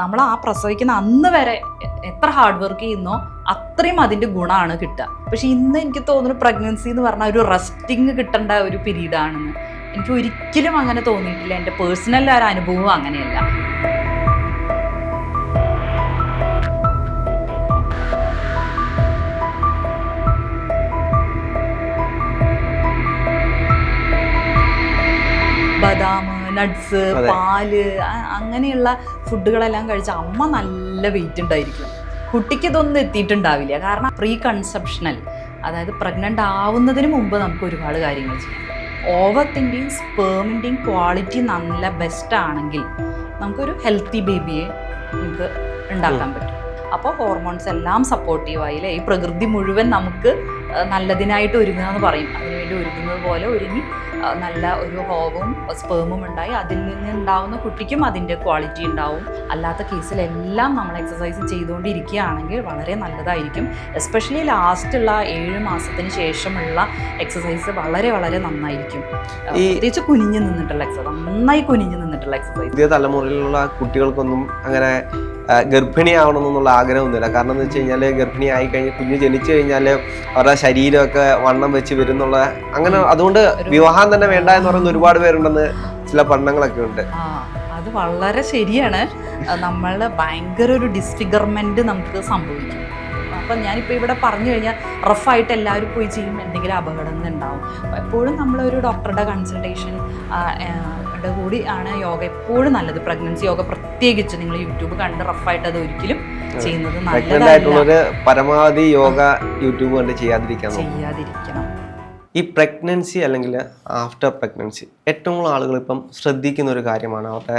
നമ്മൾ ആ പ്രസവിക്കുന്ന അന്ന് വരെ എത്ര ഹാർഡ് വർക്ക് ചെയ്യുന്നോ അത്രയും അതിന്റെ ഗുണമാണ് കിട്ടുക. പക്ഷെ ഇന്ന് എനിക്ക് തോന്നുന്നു പ്രഗ്നൻസി എന്ന് പറഞ്ഞാൽ ഒരു റെസ്റ്റിങ് കിട്ടേണ്ട ഒരു പീരീഡ് ആണെന്ന്. എനിക്ക് ഒരിക്കലും അങ്ങനെ തോന്നിയിട്ടില്ല. എന്റെ പേഴ്സണൽ ഒരു അനുഭവം അങ്ങനെയല്ല. ബദാം നട്ട്സ്. പാൽ അങ്ങനെയുള്ള ഫുഡുകളെല്ലാം കഴിച്ച അമ്മ നല്ല വെയിറ്റ് ഉണ്ടായിരിക്കും. കുട്ടിക്ക് ഇതൊന്നും എത്തിയിട്ടുണ്ടാവില്ല. കാരണം പ്രീ കൺസെപ്ഷണൽ അതായത് പ്രഗ്നന്റ് ആവുന്നതിന് മുമ്പ് നമുക്ക് ഒരുപാട് കാര്യങ്ങൾ ചെയ്യാം. ഓവത്തിന്റെയും സ്പേമിന്റെയും ക്വാളിറ്റി നല്ല ബെസ്റ്റ് ആണെങ്കിൽ നമുക്കൊരു ഹെൽത്തി ബേബിയെ നമുക്ക് ഉണ്ടാക്കാൻ പറ്റും. അപ്പോൾ ഹോർമോൺസ് എല്ലാം സപ്പോർട്ടീവായില്ലേ ഈ പ്രകൃതി മുഴുവൻ നമുക്ക് നല്ലതിനായിട്ട് ഒരുങ്ങുക എന്ന് പറയും അതിനുവേണ്ടി ഒരുങ്ങുന്നത് പോലെ ഒരുങ്ങി നല്ല ഒരു ഹോവും സ്പേമും ഉണ്ടായി. അതിൽ നിന്ന് ഉണ്ടാവുന്ന കുട്ടിക്കും അതിന്റെ ക്വാളിറ്റി ഉണ്ടാവും. അല്ലാത്ത കേസിലെല്ലാം നമ്മൾ എക്സസൈസ് ചെയ്തുകൊണ്ടിരിക്കുകയാണെങ്കിൽ വളരെ നല്ലതായിരിക്കും. എസ്പെഷ്യലി ലാസ്റ്റുള്ള ഏഴ് മാസത്തിന് ശേഷമുള്ള എക്സസൈസ് വളരെ വളരെ നന്നായിരിക്കും. പ്രത്യേകിച്ച് കുനിഞ്ഞു നിന്നിട്ടുള്ള എക്സസൈസ് നന്നായി കുനിഞ്ഞു നിന്നിട്ടുള്ള എക്സസൈസ് പുതിയ തലമുറയിലുള്ള കുട്ടികൾക്കൊന്നും അങ്ങനെ ഗർഭിണിയാവണമെന്നുള്ള ആഗ്രഹമൊന്നുമില്ല. കാരണം എന്ന് വെച്ച് കഴിഞ്ഞാൽ ഗർഭിണിയായി കഴിഞ്ഞ് കുഞ്ഞ് ജനിച്ചു കഴിഞ്ഞാൽ അവരുടെ ശരീരമൊക്കെ വണ്ണം വെച്ച് വരുന്നുള്ള അങ്ങനെ അതുകൊണ്ട് വിവാഹം തന്നെ വേണ്ട എന്ന് പറയുന്ന ഒരുപാട് പേരുണ്ടെന്ന് ചില പഠനങ്ങളൊക്കെ ഉണ്ട്. അത് വളരെ ശരിയാണ്. നമ്മൾ ഭയങ്കര ഒരു ഡിസ്ഫിഗർമെന്റ് നമുക്ക് സംഭവിക്കും. അപ്പം ഞാനിപ്പോൾ ഇവിടെ പറഞ്ഞു കഴിഞ്ഞാൽ റഫായിട്ട് എല്ലാവരും പോയി ചെയ്യും എന്തെങ്കിലും അപകടങ്ങൾ ഉണ്ടാവും. എപ്പോഴും നമ്മളൊരു ഡോക്ടറുടെ കൺസൾട്ടേഷൻ കൂടി ആണ് യോഗ എപ്പോഴും നല്ലത്. പ്രഗ്നൻസി യോഗ പ്രത്യേകിച്ച് നിങ്ങൾ യൂട്യൂബ് കണ്ട് റഫായിട്ട് അത് ഒരിക്കലും ചെയ്യുന്നത് പരമാവധി യോഗ യൂട്യൂബ് കണ്ട് ചെയ്യാതിരിക്കാൻ നോക്കും. ചെയ്യാതിരിക്കണം. ഈ പ്രഗ്നൻസി അല്ലെങ്കിൽ ആഫ്റ്റർ പ്രഗ്നൻസി ഏറ്റവും കൂടുതൽ ആളുകൾ ഇപ്പം ശ്രദ്ധിക്കുന്ന ഒരു കാര്യമാണ് അവരുടെ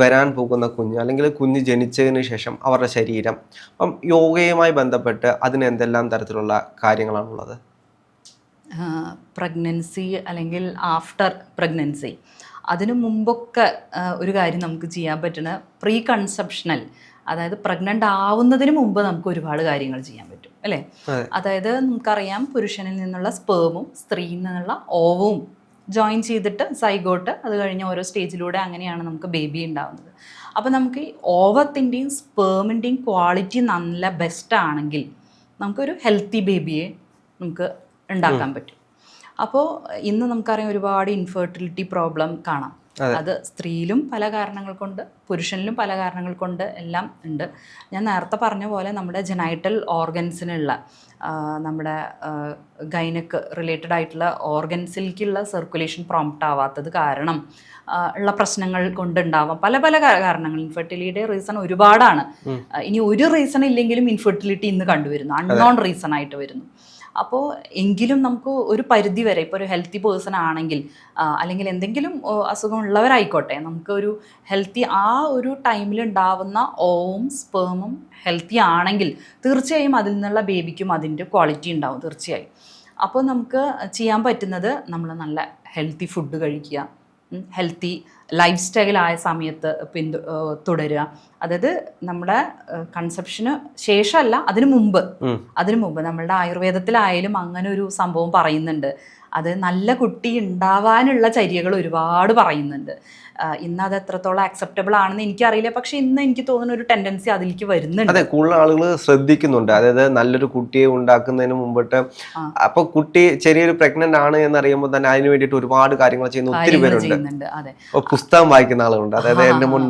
വരാൻ പോകുന്ന കുഞ്ഞ് അല്ലെങ്കിൽ കുഞ്ഞ് ജനിച്ചതിന് ശേഷം അവരുടെ ശരീരം. അപ്പം യോഗയുമായി ബന്ധപ്പെട്ട് അതിന് എന്തെല്ലാം തരത്തിലുള്ള കാര്യങ്ങളാണുള്ളത്? പ്രഗ്നൻസി അല്ലെങ്കിൽ ആഫ്റ്റർ പ്രഗ്നൻസി അതിനു മുമ്പൊക്കെ ഒരു കാര്യം നമുക്ക് ചെയ്യാൻ പറ്റുന്ന പ്രീ കൺസെപ്ഷണൽ അതായത് പ്രഗ്നന്റ് ആവുന്നതിന് മുമ്പ് നമുക്ക് ഒരുപാട് കാര്യങ്ങൾ ചെയ്യാൻ പറ്റും അല്ലേ? അതായത് നമുക്കറിയാം പുരുഷനിൽ നിന്നുള്ള സ്പേമും സ്ത്രീയിൽ നിന്നുള്ള ഓവവും ജോയിൻ ചെയ്തിട്ട് സൈഗോട്ട് അത് കഴിഞ്ഞ് ഓരോ സ്റ്റേജിലൂടെ അങ്ങനെയാണ് നമുക്ക് ബേബി ഉണ്ടാവുന്നത്. അപ്പോൾ നമുക്ക് ഈ ഓവത്തിന്റെയും സ്പേമിന്റെയും ക്വാളിറ്റി നല്ല ബെസ്റ്റ് ആണെങ്കിൽ നമുക്കൊരു ഹെൽത്തി ബേബിയെ നമുക്ക് ഉണ്ടാക്കാൻ പറ്റും. അപ്പോൾ ഇന്ന് നമുക്കറിയാം ഒരുപാട് ഇൻഫെർട്ടിലിറ്റി പ്രോബ്ലം കാണാം. അത്. സ്ത്രീയിലും പല കാരണങ്ങൾ കൊണ്ട് പുരുഷനിലും പല കാരണങ്ങൾ കൊണ്ട് എല്ലാം ഉണ്ട്. ഞാൻ നേരത്തെ പറഞ്ഞ പോലെ നമ്മുടെ ജനൈറ്റൽ ഓർഗൻസിനുള്ള നമ്മുടെ ഗൈനക്ക് റിലേറ്റഡ് ആയിട്ടുള്ള ഓർഗൻസിലേക്കുള്ള സർക്കുലേഷൻ പ്രോംപ്റ്റ് ആവാത്തത് കാരണം ഉള്ള പ്രശ്നങ്ങൾ കൊണ്ടുണ്ടാവാം പല പല കാരണങ്ങൾ. ഇൻഫെർട്ടിലിറ്റിയുടെ റീസൺ ഒരുപാടാണ്. ഇനി ഒരു റീസൺ ഇല്ലെങ്കിലും ഇൻഫെർട്ടിലിറ്റി ഇന്ന് കണ്ടുവരുന്നു. അൺനോൺ റീസൺ ആയിട്ട് വരുന്നു. അപ്പോൾ എങ്കിലും നമുക്ക് ഒരു പരിധി വരെ ഇപ്പോൾ ഒരു ഹെൽത്തി പേഴ്സൺ ആണെങ്കിൽ അല്ലെങ്കിൽ എന്തെങ്കിലും അസുഖമുള്ളവരായിക്കോട്ടെ നമുക്ക് ഒരു ഹെൽത്തി ആ ഒരു ടൈമിൽ ഉണ്ടാവുന്ന ഓവും സ്പേമും ഹെൽത്തി ആണെങ്കിൽ തീർച്ചയായും അതിൽ നിന്നുള്ള ബേബിക്കും അതിന്റെ ക്വാളിറ്റി ഉണ്ടാവും തീർച്ചയായും. അപ്പോൾ നമുക്ക് ചെയ്യാൻ പറ്റുന്നത് നമ്മൾ നല്ല ഹെൽത്തി ഫുഡ് കഴിക്കുക ഹെൽത്തി ലൈഫ് ആയ സമയത്ത് പിന്തു തുടരുക. അതായത് നമ്മുടെ കൺസെപ്ഷന് ശേഷമല്ല അതിനു മുമ്പ്. അതിനു മുമ്പ്. നമ്മളുടെ ആയുർവേദത്തിലായാലും അങ്ങനെ ഒരു സംഭവം പറയുന്നുണ്ട്. അത് നല്ല കുട്ടി ഉണ്ടാവാനുള്ള ചര്യകൾ ഒരുപാട് പറയുന്നുണ്ട്. ഇന്ന് അത് എത്രത്തോളം അക്സെപ്റ്റബിൾ ആണെന്ന് എനിക്കറിയില്ല. പക്ഷെ ഇന്ന് എനിക്ക് തോന്നുന്ന ഒരു ടെൻഡൻസി അതിലേക്ക് വരുന്നുണ്ട്. അതെ കൂടുതൽ ആളുകൾ ശ്രദ്ധിക്കുന്നുണ്ട്. അതായത് നല്ലൊരു കുട്ടിയെ ഉണ്ടാക്കുന്നതിന് മുമ്പിട്ട്. അപ്പൊ കുട്ടി ചെറിയൊരു പ്രഗ്നന്റ് ആണ് എന്ന് അറിയുമ്പോൾ തന്നെ അതിന് വേണ്ടിയിട്ട് ഒരുപാട് കാര്യങ്ങൾ ചെയ്യുന്ന ഒത്തിരി പേരുണ്ട്. പുസ്തകം വായിക്കുന്ന ആളുകളുണ്ട്. അതായത് എന്റെ മുൻ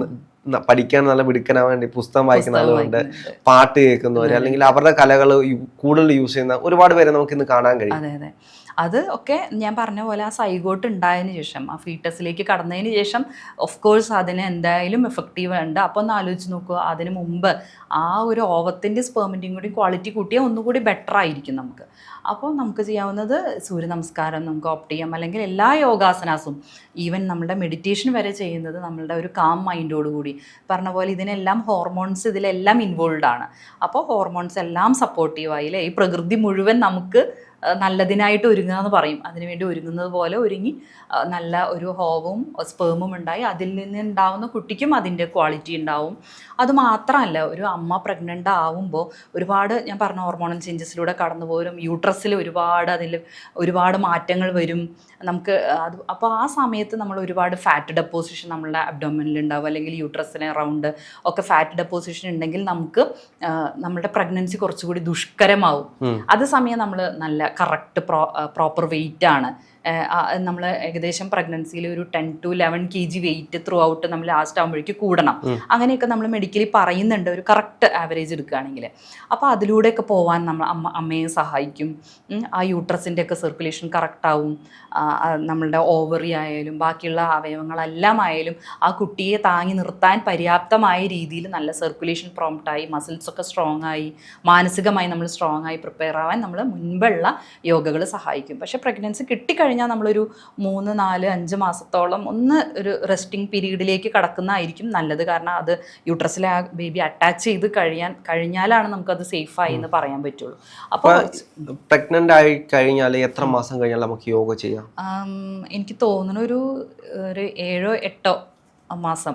പഠിക്കാൻ നല്ല മിടുക്കനാൻ വേണ്ടി പുസ്തകം വായിക്കുന്ന ആളുകളുണ്ട്. പാട്ട് കേൾക്കുന്നവര് അല്ലെങ്കിൽ അവരുടെ കലകൾ കൂടുതൽ യൂസ് ചെയ്യുന്ന ഒരുപാട് പേരെ നമുക്ക് ഇന്ന് കാണാൻ കഴിയും. അതെ ഒക്കെ ഞാൻ പറഞ്ഞ പോലെ ആ സൈഗോട്ട് ഉണ്ടായതിന് ശേഷം ആ ഫീറ്റസിലേക്ക് കടന്നതിന് ശേഷം ഓഫ് കോഴ്സ് അതിന് എന്തായാലും എഫക്റ്റീവ് ഉണ്ട്. അപ്പോൾ ഒന്ന് ആലോചിച്ച് നോക്കുക അതിന് മുമ്പ് ആ ഒരു ഓവത്തിന്റെ സ്പേമിന്റെയും കൂടി ക്വാളിറ്റി കൂട്ടിയാൽ ഒന്നുകൂടി ബെറ്റർ ആയിരിക്കും നമുക്ക്. അപ്പോൾ നമുക്ക് ചെയ്യാവുന്നത് സൂര്യ നമസ്കാരം നമുക്ക് ഓപ്റ്റ് ചെയ്യാം. അല്ലെങ്കിൽ എല്ലാ യോഗാസനാസും ഈവൻ നമ്മുടെ മെഡിറ്റേഷൻ വരെ ചെയ്യുന്നത് നമ്മളുടെ ഒരു കാം മൈൻഡോടുകൂടി പറഞ്ഞ പോലെ ഇതിനെല്ലാം ഹോർമോൺസ് ഇതിലെല്ലാം ഇൻവോൾവ് ആണ്. അപ്പോൾ ഹോർമോൺസ് എല്ലാം സപ്പോർട്ടീവായില്ലേ ഈ പ്രകൃതി മുഴുവൻ നമുക്ക് നല്ലതിനായിട്ട് ഒരുങ്ങുക എന്ന് പറയും. അതിനുവേണ്ടി ഒരുങ്ങുന്നത് പോലെ ഒരുങ്ങി നല്ല ഒരു ഹോവും സ്പേമും ഉണ്ടായി. അതിൽ നിന്ന് ഉണ്ടാവുന്ന കുട്ടിക്കും അതിന്റെ ക്വാളിറ്റി ഉണ്ടാവും. അത് മാത്രമല്ല ഒരു അമ്മ പ്രഗ്നന്റ് ആവുമ്പോൾ ഒരുപാട് ഞാൻ പറഞ്ഞ ഹോർമോണൽ ചേഞ്ചസിലൂടെ കടന്നു പോരും. യൂട്രസിൽ ഒരുപാട് അതിൽ ഒരുപാട് മാറ്റങ്ങൾ വരും. നമുക്ക് അത് അപ്പോൾ ആ സമയത്ത് നമ്മൾ ഒരുപാട് ഫാറ്റ് ഡെപ്പോസിഷൻ നമ്മളുടെ അബ്ഡോമിനിൽ ഉണ്ടാവും. അല്ലെങ്കിൽ യൂട്രസിന് റൗണ്ട് ഒക്കെ ഫാറ്റ് ഡെപ്പോസിഷൻ ഉണ്ടെങ്കിൽ നമുക്ക് നമ്മുടെ പ്രഗ്നൻസി കുറച്ചുകൂടി ദുഷ്കരമാവും. അത് സമയം നമ്മൾ നല്ല കറക്റ്റ് പ്രോ പ്രോപ്പർ വെയിറ്റ് ആണ്. നമ്മൾ ഏകദേശം പ്രഗ്നൻസിയിൽ ഒരു ten to eleven K G weight throughout നമ്മൾ ലാസ്റ്റ് ആകുമ്പോഴേക്ക് കൂടണം അങ്ങനെയൊക്കെ നമ്മൾ മെഡിക്കലി പറയുന്നുണ്ട് ഒരു കറക്റ്റ് ആവറേജ് എടുക്കുകയാണെങ്കിൽ അപ്പോൾ അതിലൂടെയൊക്കെ പോവാൻ നമ്മൾ അമ്മ അമ്മയെ സഹായിക്കും. ആ യൂട്രസിന്റെ ഒക്കെ സർക്കുലേഷൻ കറക്റ്റ് ആവും. ആ, ആ, നമ്മളുടെ ഓവറി ആയാലും ബാക്കിയുള്ള അവയവങ്ങളെല്ലാം ആയാലും ആ കുട്ടിയെ താങ്ങി നിർത്താൻ പര്യാപ്തമായ രീതിയിൽ നല്ല സർക്കുലേഷൻ പ്രോംപ്റ്റായി മസിൽസൊക്കെ സ്ട്രോങ് ആയി മാനസികമായി നമ്മൾ സ്ട്രോങ് ആയി പ്രിപ്പയർ ആവാൻ നമ്മൾ മുൻപുള്ള യോഗകൾ സഹായിക്കും. പക്ഷേ പ്രഗ്നൻസി കിട്ടിക്കഴിഞ്ഞാൽ നമ്മളൊരു മൂന്ന് നാല് അഞ്ച് മാസത്തോളം ഒന്ന് ഒരു റെസ്റ്റിംഗ് പീരീഡിലേക്ക് കടക്കുന്നതായിരിക്കും നല്ലത്. കാരണം അത് യൂട്രസിലെ ആ ബേബി അറ്റാച്ച് ചെയ്ത് കഴിയാൻ കഴിഞ്ഞാലാണ് നമുക്കത് സേഫായി എന്ന് പറയാൻ പറ്റുള്ളൂ. അപ്പോൾ പ്രഗ്നന്റ് ആയി കഴിഞ്ഞാൽ എത്ര മാസം കഴിഞ്ഞാൽ നമുക്ക് യോഗ ചെയ്യാം? എനിക്ക് തോന്നുന്നു ഒരു ഒരു ഏഴോ എട്ടോ മാസം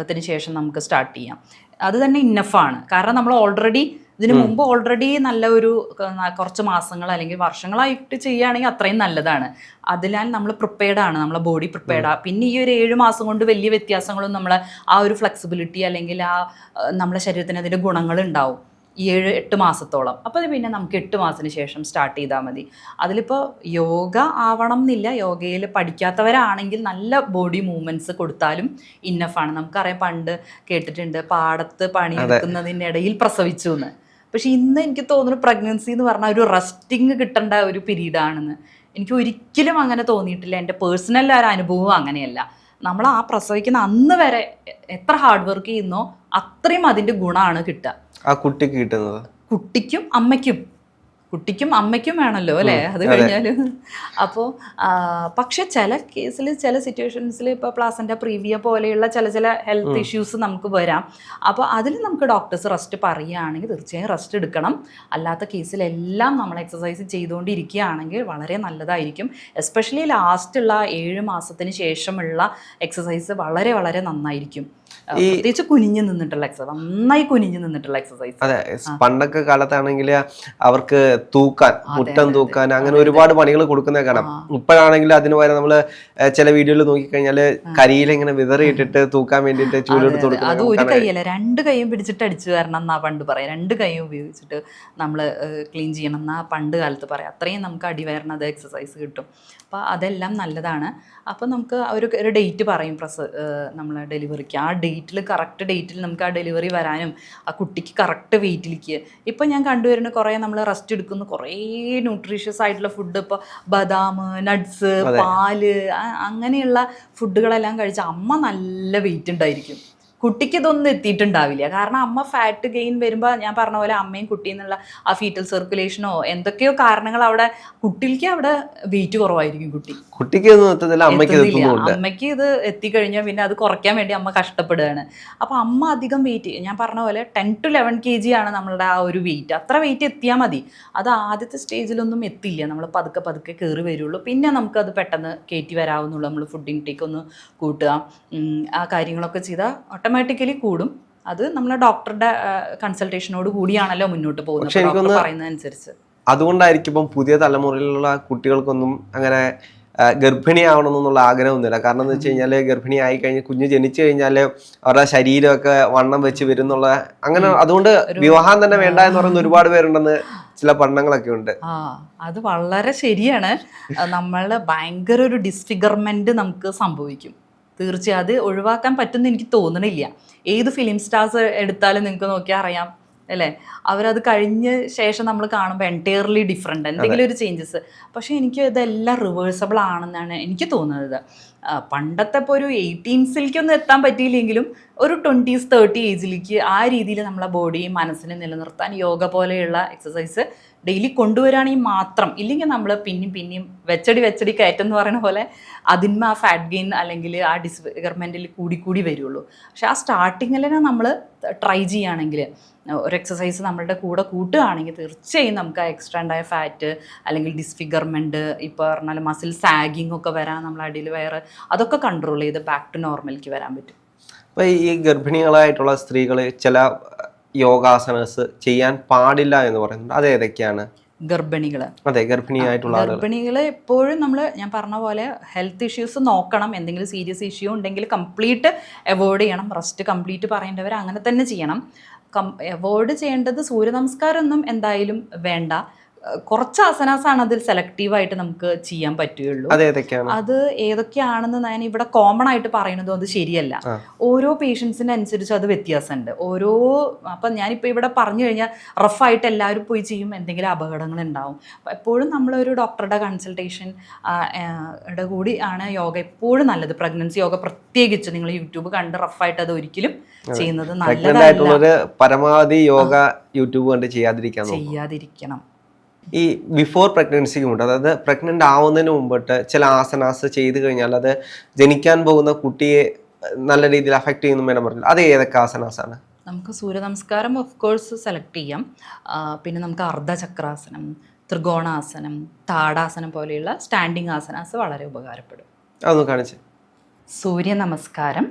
അതിന് ശേഷം നമുക്ക് സ്റ്റാർട്ട് ചെയ്യാം. അത് തന്നെ ഇന്നഫാണ് കാരണം നമ്മൾ ഓൾറെഡി ഇതിന് മുമ്പ് ഓൾറെഡി നല്ല ഒരു കുറച്ച് മാസങ്ങൾ അല്ലെങ്കിൽ വർഷങ്ങളായിട്ട് ചെയ്യുകയാണെങ്കിൽ അത്രയും നല്ലതാണ്. അതിനാൽ നമ്മൾ പ്രിപ്പയർഡ് ആണ് നമ്മളെ ബോഡി പ്രിപ്പയർഡ് ആ. പിന്നെ ഈ ഒരു ഏഴ് മാസം കൊണ്ട് വലിയ വ്യത്യാസങ്ങളും നമ്മളെ ആ ഒരു ഫ്ലെക്സിബിലിറ്റി അല്ലെങ്കിൽ ആ നമ്മുടെ ശരീരത്തിന് അതിന്റെ ഗുണങ്ങൾ ഉണ്ടാവും. ഈ ഏഴ് എട്ട് മാസത്തോളം. അപ്പോൾ അത് പിന്നെ നമുക്ക് എട്ട് മാസത്തിന് ശേഷം സ്റ്റാർട്ട് ചെയ്താൽ മതി. അതിലിപ്പോൾ യോഗ ആവണം എന്നില്ല. യോഗയിൽ പഠിക്കാത്തവരാണെങ്കിൽ നല്ല ബോഡി മൂവ്മെന്റ്സ് കൊടുത്താലും ഇന്നഫാണ് നമുക്കറിയാം പണ്ട് കേട്ടിട്ടുണ്ട് പാടത്ത് പണിയെടുക്കുന്നതിന്റെ ഇടയിൽ പ്രസവിച്ചു എന്ന്. പക്ഷെ ഇന്ന് എനിക്ക് തോന്നുന്നു പ്രഗ്നൻസി എന്ന് പറഞ്ഞാൽ ഒരു റെസ്റ്റിങ് കിട്ടേണ്ട ഒരു പീരീഡ് ആണെന്ന് എനിക്ക് ഒരിക്കലും അങ്ങനെ തോന്നിയിട്ടില്ല. എന്റെ പേഴ്സണൽ ഒരു അനുഭവം അങ്ങനെയല്ല. നമ്മൾ ആ പ്രസവിക്കുന്ന അന്ന് വരെ എത്ര ഹാർഡ് വർക്ക് ചെയ്യുന്നോ അത്രയും അതിന്റെ ഗുണമാണ് കിട്ടുക. ആ കുട്ടിക്ക് കിട്ടുന്നത്? കുട്ടിക്കും അമ്മയ്ക്കും. കുട്ടിക്കും അമ്മയ്ക്കും വേണമല്ലോ അല്ലേ? അത് കഴിഞ്ഞാൽ അപ്പോൾ പക്ഷെ ചില കേസിൽ ചില സിറ്റുവേഷൻസിൽ ഇപ്പോൾ പ്ലാസന്റെ പ്രീവിയ പോലെയുള്ള ചില ചില ഹെൽത്ത് ഇഷ്യൂസ് നമുക്ക് വരാം. അപ്പോൾ അതിൽ നമുക്ക് ഡോക്ടേഴ്സ് റെസ്റ്റ് പറയുകയാണെങ്കിൽ തീർച്ചയായും റെസ്റ്റ് എടുക്കണം. അല്ലാത്ത കേസിലെല്ലാം നമ്മൾ എക്സസൈസ് ചെയ്തുകൊണ്ടിരിക്കുകയാണെങ്കിൽ വളരെ നല്ലതായിരിക്കും. എസ്പെഷ്യലി ലാസ്റ്റുള്ള ഏഴ് മാസത്തിന് ശേഷമുള്ള എക്സസൈസ് വളരെ വളരെ നന്നായിരിക്കും. പ്രത്യേകിച്ച് കുനിഞ്ഞു നിന്നിട്ടുള്ള എക്സസൈസ് നന്നായി കുനിഞ്ഞു നിന്നിട്ടുള്ള എക്സസൈസ് അതെ പണ്ടൊക്കെ കാലത്താണെങ്കിൽ അവർക്ക് തൂക്കാൻ മുറ്റം തൂക്കാൻ അങ്ങനെ ഒരുപാട് പണികൾ കൊടുക്കുന്നത് കാണാം. ഇപ്പോഴാണെങ്കിൽ അതിന് പകരം നമ്മൾ ഏഹ്, ചില വീഡിയോയിൽ നോക്കിക്കഴിഞ്ഞാൽ കരിയിൽ ഇങ്ങനെ വിതറിയിട്ടിട്ട് തൂക്കാൻ വേണ്ടിയിട്ട് കൊടുക്കും അത്. ഒരു കൈയല്ല രണ്ട് കൈയും പിടിച്ചിട്ട് അടിച്ചു വരണം എന്നാ പണ്ട് പറയാം. രണ്ട് കൈയും ഉപയോഗിച്ചിട്ട് നമ്മൾ ക്ലീൻ ചെയ്യണം എന്നാ പണ്ട് കാലത്ത് പറയാം. അത്രയും നമുക്ക് അടിവയറിനത് എക്സസൈസ് കിട്ടും. അപ്പോൾ അതെല്ലാം നല്ലതാണ്. അപ്പോൾ നമുക്ക് ഒരു ഒരു ഡേറ്റ് പറയും പ്രസ് നമ്മൾ ഡെലിവറിക്ക്. ആ ഡേറ്റിൽ കറക്റ്റ് ഡേറ്റിൽ നമുക്ക് ആ ഡെലിവറി വരാനും ആ കുട്ടിക്ക് കറക്റ്റ് വെയിറ്റിലേക്ക് ഇപ്പം ഞാൻ കണ്ടുവരുന്ന കുറേ നമ്മൾ റെസ്റ്റ് എടുക്കുന്ന കുറേ ന്യൂട്രീഷ്യസ് ആയിട്ടുള്ള ഫുഡ് ഇപ്പോൾ ബദാം നട്ട്സ് പാൽ അങ്ങനെയുള്ള ഫുഡുകളെല്ലാം കഴിച്ച് അമ്മ നല്ല വെയിറ്റ് ഉണ്ടായിരിക്കും. കുട്ടിക്ക് ഇതൊന്നും എത്തിയിട്ടുണ്ടാവില്ല. കാരണം അമ്മ ഫാറ്റ് ഗെയിൻ വരുമ്പോൾ ഞാൻ പറഞ്ഞ പോലെ അമ്മയും കുട്ടിയും എന്നുള്ള ആ ഫീറ്റൽ സർക്കുലേഷനോ എന്തൊക്കെയോ കാരണങ്ങൾ അവിടെ കുട്ടിക്ക് അവിടെ വെയിറ്റ് കുറവായിരിക്കും കുട്ടി. കുട്ടിക്ക് ഒന്നും അമ്മയ്ക്ക് ഇത് അമ്മയ്ക്ക് ഇത് എത്തിക്കഴിഞ്ഞാൽ പിന്നെ അത് കുറയ്ക്കാൻ വേണ്ടി അമ്മ കഷ്ടപ്പെടുകയാണ്. അപ്പോൾ അമ്മ അധികം വെയിറ്റ് ഞാൻ പറഞ്ഞ പോലെ ten to eleven K G ആണ് നമ്മളുടെ ആ ഒരു വെയിറ്റ് അത്ര വെയിറ്റ് എത്തിയാൽ മതി. അത് ആദ്യത്തെ സ്റ്റേജിലൊന്നും എത്തില്ല. നമ്മൾ പതുക്കെ പതുക്കെ കയറി വരുള്ളൂ. പിന്നെ അത് പെട്ടെന്ന് കയറ്റി വരാവുന്നുള്ളൂ നമ്മൾ ഫുഡ് ഇൻടേക്ക് ഒന്ന് കൂട്ടുക. ആ കാര്യങ്ങളൊക്കെ ചെയ്താൽ ഓട്ടോമാറ്റിക്കലി കൂടും. അത് നമ്മളെ ഡോക്ടറുടെ കൺസൾട്ടേഷനോട് കൂടിയാണല്ലോ മുന്നോട്ട് പോകുന്നത്. പറയുന്നതനുസരിച്ച്. അതുകൊണ്ടായിരിക്കും ഇപ്പം പുതിയ തലമുറയിലുള്ള കുട്ടികൾക്കൊന്നും അങ്ങനെ ഗർഭിണിയാവണമെന്നുള്ള ആഗ്രഹമൊന്നുമില്ല. കാരണം എന്ന് വെച്ച് കഴിഞ്ഞാൽ ഗർഭിണി ആയി കഴിഞ്ഞ് കുഞ്ഞ് ജനിച്ചു കഴിഞ്ഞാൽ അവരുടെ ശരീരമൊക്കെ വണ്ണം വെച്ച് വരുന്നുള്ള അങ്ങനെ അതുകൊണ്ട് വിവാഹം തന്നെ വേണ്ട എന്ന് പറയുന്ന ഒരുപാട് പേരുണ്ടെന്ന് ചില പഠനങ്ങളൊക്കെ ഉണ്ട്. ആ അത് വളരെ ശരിയാണ്. നമ്മൾ ഭയങ്കര ഒരു ഡിസ്ഫിഗർമെന്റ് നമുക്ക് സംഭവിക്കും. തീർച്ചയായും അത് ഒഴിവാക്കാൻ പറ്റുമെന്ന് എനിക്ക് തോന്നണില്ല. ഏത് ഫിലിം സ്റ്റാർസ് എടുത്താലും നിങ്ങൾക്ക് നോക്കിയാൽ അറിയാം അല്ലേ? അവരത് കഴിഞ്ഞ ശേഷം നമ്മൾ കാണുമ്പോൾ എന്റയർലി ഡിഫറെന്റ് എന്തെങ്കിലും ഒരു ചേഞ്ചസ് പക്ഷേ എനിക്ക് ഇതെല്ലാം റിവേഴ്സബിൾ ആണെന്നാണ് എനിക്ക് തോന്നുന്നത്. പണ്ടത്തെ ഇപ്പോൾ ഒരു എയ്റ്റീൻസിലേക്കൊന്നും എത്താൻ പറ്റിയില്ലെങ്കിലും ഒരു ട്വന്റീസ് തേർട്ടി ഏജിലേക്ക് ആ രീതിയിൽ നമ്മളെ ബോഡിയും മനസ്സിനെ നിലനിർത്താൻ യോഗ പോലെയുള്ള എക്സസൈസ് ഡെയിലി കൊണ്ടുവരാണെങ്കിൽ മാത്രം ഇല്ലെങ്കിൽ നമ്മൾ പിന്നെയും പിന്നെയും വെച്ചടി വെച്ചടി കയറ്റം എന്ന് പറയുന്ന പോലെ അതിന്മ ആ ഫാറ്റ് ഗെയിൻ അല്ലെങ്കിൽ ആ ഡിസ്ഫിഗർമെന്റിൽ കൂടി കൂടി വരുള്ളൂ. പക്ഷെ ആ സ്റ്റാർട്ടിങ്ങിൽ നമ്മൾ ട്രൈ ചെയ്യുകയാണെങ്കിൽ ഒരു എക്സസൈസ് നമ്മളുടെ കൂടെ കൂട്ടുകയാണെങ്കിൽ തീർച്ചയായും നമുക്ക് ആ എക്സ്ട്രാ ഉണ്ടായ ഫാറ്റ് അല്ലെങ്കിൽ ഡിസ്ഫിഗർമെന്റ് ഇപ്പോൾ പറഞ്ഞാൽ മസിൽ സാഗിങ് ഒക്കെ വരാൻ നമ്മൾ അടിയിൽ വയറ് അതൊക്കെ കൺട്രോൾ ചെയ്ത് ബാക്ക് ടു നോർമലിലേക്ക് വരാൻ പറ്റും. അപ്പോൾ ഈ ഗർഭിണികളായിട്ടുള്ള സ്ത്രീകൾ ചില യോഗാസനസ് ചെയ്യാൻ പാടില്ല എന്ന് പറയുന്നുണ്ട്. അത് ഏതൊക്കെയാണ്? ഗർഭിണികൾ. അതെ ഗർഭിണിയായിട്ടുള്ള ആളുകൾ ഗർഭിണികൾ എപ്പോഴും നമ്മൾ ഞാൻ പറഞ്ഞ പോലെ ഹെൽത്ത് ഇഷ്യൂസ് നോക്കണം. എന്തെങ്കിലും സീരിയസ് ഇഷ്യൂ ഉണ്ടെങ്കിൽ കംപ്ലീറ്റ് അവോയ്ഡ് ചെയ്യണം. റെസ്റ്റ് കംപ്ലീറ്റ് പറയേണ്ടവർ അങ്ങനെ തന്നെ ചെയ്യണം. അവോയ്ഡ് ചെയ്യേണ്ടത് സൂര്യ നമസ്കാരം ഒന്നും എന്തായാലും വേണ്ട. കുറച്ച് ആസനാസാണ് അതിൽ സെലക്റ്റീവായിട്ട് നമുക്ക് ചെയ്യാൻ പറ്റുകയുള്ളൂ. അത് ഏതൊക്കെയാണ് അത് ഏതൊക്കെയാണെന്ന് ഞാൻ ഇവിടെ കോമൺ ആയിട്ട് പറയുന്നതും അത് ശരിയല്ല. ഓരോ പേഷ്യൻസിന് അനുസരിച്ച് അത് വ്യത്യാസമുണ്ട്. ഓരോ അപ്പം ഞാനിപ്പോൾ ഇവിടെ പറഞ്ഞു കഴിഞ്ഞാൽ റഫായിട്ട് എല്ലാവരും പോയി ചെയ്യും എന്തെങ്കിലും അപകടങ്ങൾ ഉണ്ടാവും. എപ്പോഴും നമ്മളൊരു ഡോക്ടറുടെ കൺസൾട്ടേഷൻ കൂടി ആണ് യോഗ എപ്പോഴും നല്ലത്. പ്രഗ്നൻസി യോഗ പ്രത്യേകിച്ച് നിങ്ങൾ യൂട്യൂബ് കണ്ട് റഫായിട്ട് അത് ഒരിക്കലും ചെയ്യുന്നത് നല്ലതായിട്ടുള്ള പരമാവധി യോഗ യൂട്യൂബ് കണ്ട് ചെയ്യാതിരിക്കണം ചെയ്യാതിരിക്കണം. ഈ ബിഫോർ പ്രഗ്നൻസിക്ക് മുമ്പ് അതായത് പ്രഗ്നന്റ് ആവുന്നതിന് മുമ്പിട്ട് ചില ആസനാസ് ചെയ്ത് കഴിഞ്ഞാൽ അത് ജനിക്കാൻ പോകുന്ന കുട്ടിയെ നല്ല രീതിയിൽ അഫക്റ്റ് ചെയ്യുന്നു മേഡം പറഞ്ഞു. അത് ഏതൊക്കെ ആസനാസാണ്? നമുക്ക് സൂര്യ നമസ്കാരം ഓഫ് കോഴ്സ് സെലക്ട് ചെയ്യാം പിന്നെ നമുക്ക് അർദ്ധചക്രാസനം ത്രികോണാസനം താടാസനം പോലെയുള്ള സ്റ്റാൻഡിങ് ആസനാസ് വളരെ ഉപകാരപ്പെടും. അതൊന്ന് കാണിച്ച്. സൂര്യ നമസ്കാരം